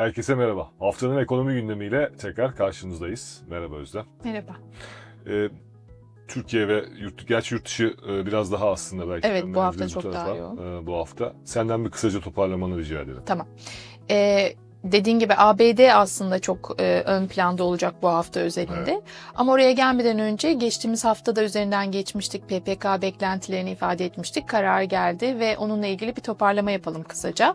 Herkese merhaba. Haftanın ekonomi gündemiyle tekrar karşınızdayız. Merhaba Özlem. Merhaba. Ee, Türkiye ve yurt, gerçi yurt dışı e, biraz daha aslında belki. Evet, bu hafta çok daha yoğun. e, bu hafta. Senden bir kısaca toparlamanı rica ederim. Tamam. Ee, dediğin gibi ABD aslında çok e, ön planda olacak bu hafta özelinde. Ama oraya gelmeden önce geçtiğimiz haftada üzerinden geçmiştik. PPK beklentilerini ifade etmiştik. Karar geldi ve onunla ilgili bir toparlama yapalım kısaca.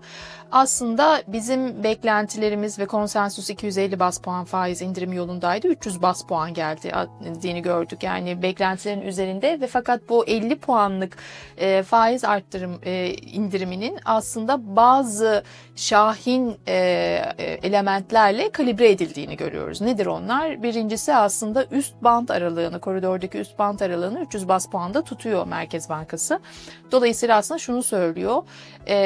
Aslında bizim beklentilerimiz ve konsensus 250 bas puan faiz indirimi yolundaydı. 300 bas puan geldi dediğini gördük. Yani beklentilerin üzerinde ve fakat bu 50 puanlık e, faiz arttırım e, indiriminin aslında bazı şahin e, elementlerle kalibre edildiğini görüyoruz. Nedir onlar? Birincisi aslında üst band aralığını, koridordaki üst band aralığını 300 bas puanda tutuyor Merkez Bankası. Dolayısıyla aslında şunu söylüyor, e,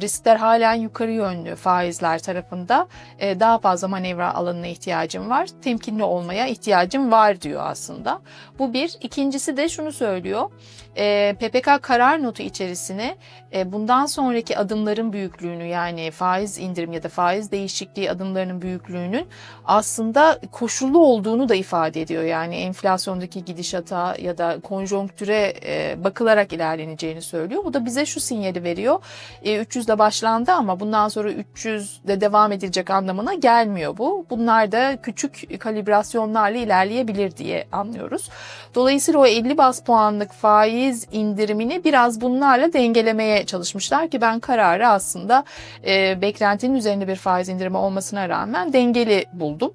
riskler halen yukarı yönlü faizler tarafında e, daha fazla manevra alanına ihtiyacım var, temkinli olmaya ihtiyacım var diyor aslında. Bu bir. İkincisi de şunu söylüyor, e, PPK karar notu içerisine e, bundan sonraki adımların büyüklüğünü yani faiz indirim ya da faiz değişikliği adımlarının büyüklüğünün aslında koşullu olduğunu da ifade ediyor. Yani enflasyondaki gidişata ya da konjonktüre e, bakılarak ilerleneceğini söylüyor. Bu da bize şu sinyali veriyor. E, 300 de başlandı ama bundan sonra 300 de devam edilecek anlamına gelmiyor bu. Bunlar da küçük kalibrasyonlarla ilerleyebilir diye anlıyoruz. Dolayısıyla o 50 bas puanlık faiz indirimini biraz bunlarla dengelemeye çalışmışlar ki ben kararı aslında e, beklentinin üzerinde bir faiz indirimi olmasına rağmen dengeli buldum.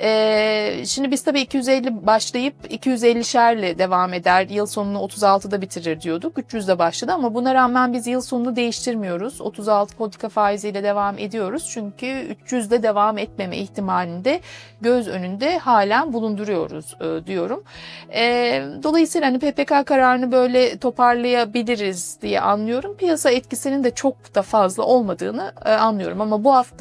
E, şimdi biz tabii 250 başlayıp 250'şerle devam eder. Yıl sonunu 36'da bitirir diyorduk. 300'de başladı ama buna rağmen biz yıl sonunu değiştirmiyoruz. 36 politika faiziyle devam ediyoruz. Çünkü 300'de devam etmeme ihtimalinde göz önünde halen bulunduruyoruz e, diyorum. E, dolayısıyla hani PPK kararını böyle toparlayabiliriz diye anlıyorum. Piyasa etkisinin de çok da fazla olmadığını e, anlıyorum ama bu hafta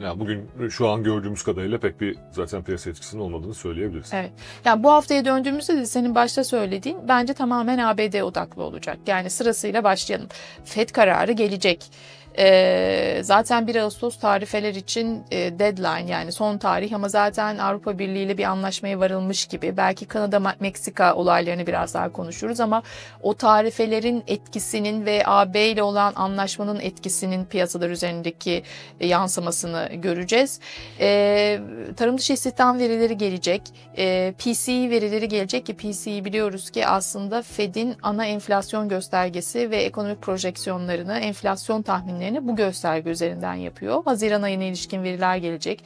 Yani bugün şu an gördüğümüz kadarıyla pek bir zaten piyasa etkisinin olmadığını söyleyebiliriz. Evet. Yani bu haftaya döndüğümüzde de senin başta söylediğin bence tamamen ABD odaklı olacak. Yani sırasıyla başlayalım. FED kararı gelecek. Ee, zaten 1 Ağustos tarifeler için e, deadline yani son tarih ama zaten Avrupa Birliği ile bir anlaşmaya varılmış gibi. Belki Kanada, Meksika olaylarını biraz daha konuşuruz ama o tarifelerin etkisinin ve AB ile olan anlaşmanın etkisinin piyasalar üzerindeki e, yansımasını göreceğiz. E, tarım dışı istihdam verileri gelecek. E, PCE verileri gelecek ki PCE biliyoruz ki aslında Fed'in ana enflasyon göstergesi ve ekonomik projeksiyonlarını, enflasyon tahminlerini bu gösterge üzerinden yapıyor. Haziran ayına ilişkin veriler gelecek.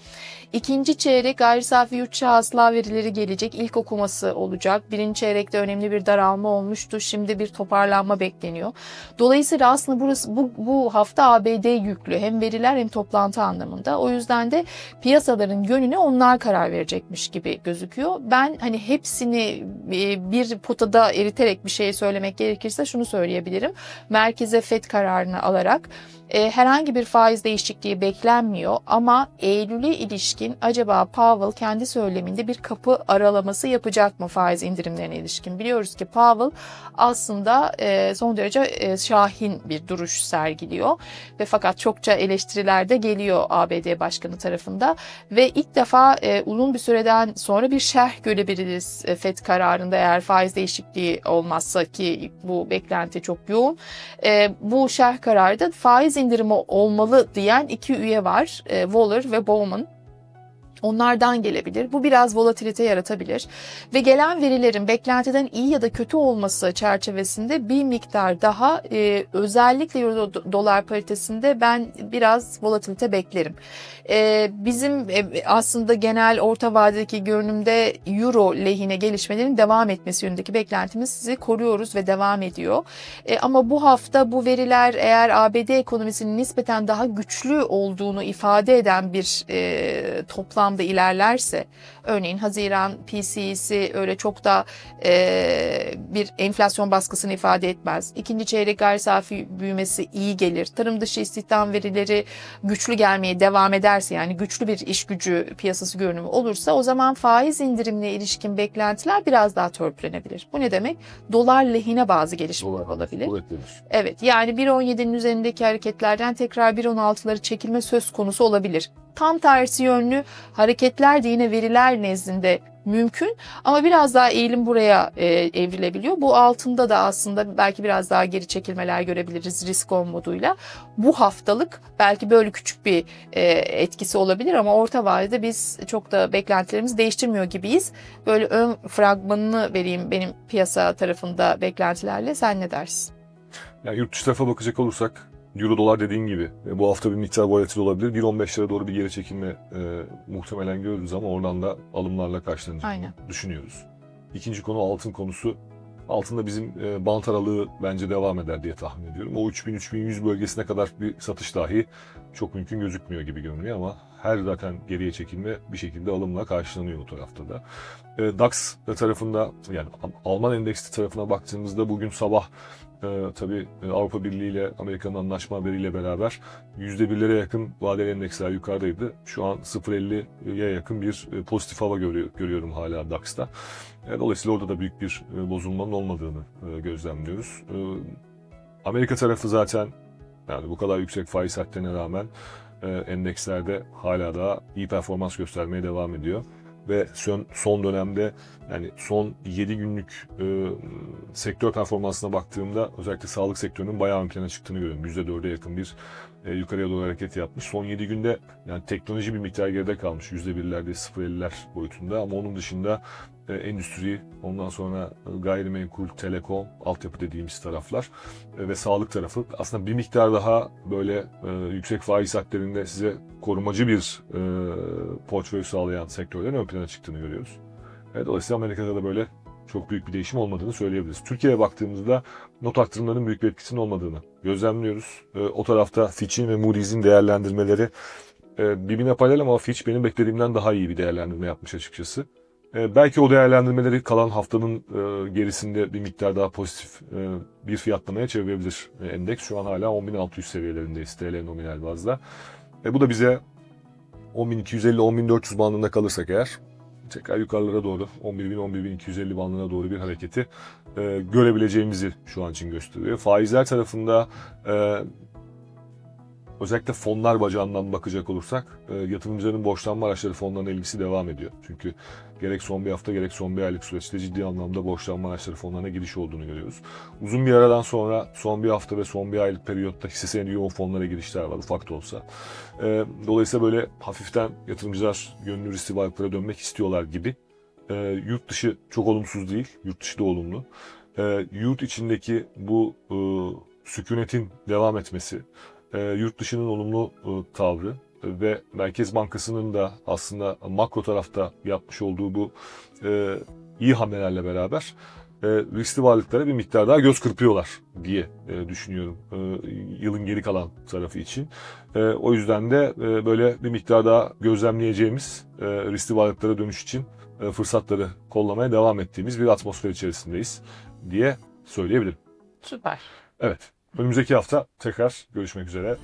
İkinci çeyrek gayri safi yurt hasıla verileri gelecek. İlk okuması olacak. Birinci çeyrekte önemli bir daralma olmuştu. Şimdi bir toparlanma bekleniyor. Dolayısıyla aslında burası bu, bu hafta ABD yüklü hem veriler hem toplantı anlamında. O yüzden de piyasaların yönüne onlar karar verecekmiş gibi gözüküyor. Ben hani hepsini e, bir potada eriterek bir şey söylemek gerekirse şunu söyleyebilirim. Merkeze FED kararını alarak e, herhangi bir faiz değişikliği beklenmiyor ama Eylül'e ilişkin acaba Powell kendi söyleminde bir kapı aralaması yapacak mı faiz indirimlerine ilişkin? Biliyoruz ki Powell aslında e, son derece şahin bir duruş sergiliyor ve fakat çokça eleştiriler de geliyor ABD Başkanı tarafında ve ilk defa e, uzun bir süreden sonra bir şerh görebiliriz e, FED kararında eğer faiz değişikliği olmazsa ki bu beklenti çok yoğun. E, bu şerh kararda faiz indirimi olmalı diyen iki üye var. E, Waller ve Bowman. Onlardan gelebilir. Bu biraz volatilite yaratabilir. Ve gelen verilerin beklentiden iyi ya da kötü olması çerçevesinde bir miktar daha e, özellikle euro do- dolar paritesinde ben biraz volatilite beklerim. E, bizim e, aslında genel orta vadedeki görünümde euro lehine gelişmelerin devam etmesi yönündeki beklentimizi koruyoruz ve devam ediyor. E, ama bu hafta bu veriler eğer ABD ekonomisinin nispeten daha güçlü olduğunu ifade eden bir e, toplamda ilerlerse, örneğin Haziran PCE'si öyle çok da e, bir enflasyon baskısını ifade etmez. İkinci çeyrek gayri safi büyümesi iyi gelir. Tarım dışı istihdam verileri güçlü gelmeye devam ederse yani güçlü bir iş gücü piyasası görünümü olursa o zaman faiz indirimine ilişkin beklentiler biraz daha törpülenebilir. Bu ne demek? Dolar lehine bazı gelişmeler olabilir. Kuvvetlenir. Evet yani 1.17'nin üzerindeki hareketlerden tekrar 1.16'ları çekilme söz konusu olabilir. Tam tersi yönlü hareketler de yine veriler nezdinde mümkün ama biraz daha eğilim buraya e, evrilebiliyor. Bu altında da aslında belki biraz daha geri çekilmeler görebiliriz risk on. Bu haftalık belki böyle küçük bir e, etkisi olabilir ama orta vadede biz çok da beklentilerimizi değiştirmiyor gibiyiz. Böyle ön fragmanını vereyim benim piyasa tarafında beklentilerle. Sen ne dersin? Yani yurt dışı tarafa bakacak olursak Euro dolar dediğin gibi e, bu hafta bir miktar volatil olabilir. 1.15'lere doğru bir geri çekilme e, muhtemelen görürüz ama oradan da alımlarla karşılanacağını düşünüyoruz. İkinci konu altın konusu. Altında bizim e, bant aralığı bence devam eder diye tahmin ediyorum. O 3000-3100 bölgesine kadar bir satış dahi çok mümkün gözükmüyor gibi görünüyor ama her zaten geriye çekilme bir şekilde alımla karşılanıyor o tarafta da. E, DAX tarafında yani Alman endeksi tarafına baktığımızda bugün sabah ee, tabii e, Avrupa Birliği ile Amerika'nın anlaşma haberiyle beraber %1'lere yakın vadeli endeksler yukarıdaydı. Şu an 0.50'ye yakın bir e, pozitif hava görüyor, görüyorum hala DAX'ta. E, dolayısıyla orada da büyük bir e, bozulmanın olmadığını e, gözlemliyoruz. E, Amerika tarafı zaten yani bu kadar yüksek faiz hattına rağmen e, endekslerde hala daha iyi performans göstermeye devam ediyor ve son, son dönemde yani son 7 günlük e, sektör performansına baktığımda özellikle sağlık sektörünün bayağı ön plana çıktığını görüyorum. %4'e yakın bir e, yukarıya doğru hareket yapmış. Son 7 günde yani teknoloji bir miktar geride kalmış. %1'lerde 0.50'ler boyutunda ama onun dışında e, endüstri, ondan sonra e, gayrimenkul, telekom, altyapı dediğimiz taraflar e, ve sağlık tarafı aslında bir miktar daha böyle e, yüksek faiz hatlarında size korumacı bir e, portföy sağlayan sektörlerin ön plana çıktığını görüyoruz. E, dolayısıyla Amerika'da da böyle çok büyük bir değişim olmadığını söyleyebiliriz. Türkiye'ye baktığımızda not arttırımlarının büyük bir etkisinin olmadığını gözlemliyoruz. E, o tarafta Fitch'in ve Moody's'in değerlendirmeleri e, birbirine paralel ama Fitch benim beklediğimden daha iyi bir değerlendirme yapmış açıkçası. E, belki o değerlendirmeleri kalan haftanın e, gerisinde bir miktar daha pozitif e, bir fiyatlamaya çevirebilir e, endeks. Şu an hala 10.600 seviyelerindeyiz TL nominal bazda. E, bu da bize 10.250-10.400 bandında kalırsak eğer tekrar yukarılara doğru 11.000-11.250 bandına doğru bir hareketi görebileceğimizi şu an için gösteriyor. Faizler tarafında özellikle fonlar bacağından bakacak olursak e, yatırımcıların borçlanma araçları fonlarına ilgisi devam ediyor. Çünkü gerek son bir hafta gerek son bir aylık süreçte ciddi anlamda borçlanma araçları fonlarına gidiş olduğunu görüyoruz. Uzun bir aradan sonra son bir hafta ve son bir aylık periyotta hisse senedi yoğun fonlara girişler var ufak da olsa. E, dolayısıyla böyle hafiften yatırımcılar gönüllü riskli varlıklara dönmek istiyorlar gibi. E, yurt dışı çok olumsuz değil, yurt dışı da olumlu. Yurt içindeki bu sükunetin devam etmesi, e, yurt dışının olumlu e, tavrı ve Merkez Bankası'nın da aslında makro tarafta yapmış olduğu bu e, iyi hamlelerle beraber e, riskli varlıklara bir miktar daha göz kırpıyorlar diye e, düşünüyorum e, yılın geri kalan tarafı için. E, o yüzden de e, böyle bir miktar daha gözlemleyeceğimiz e, riskli varlıklara dönüş için e, fırsatları kollamaya devam ettiğimiz bir atmosfer içerisindeyiz diye söyleyebilirim. Süper. Evet. Önümüzdeki hafta tekrar görüşmek üzere.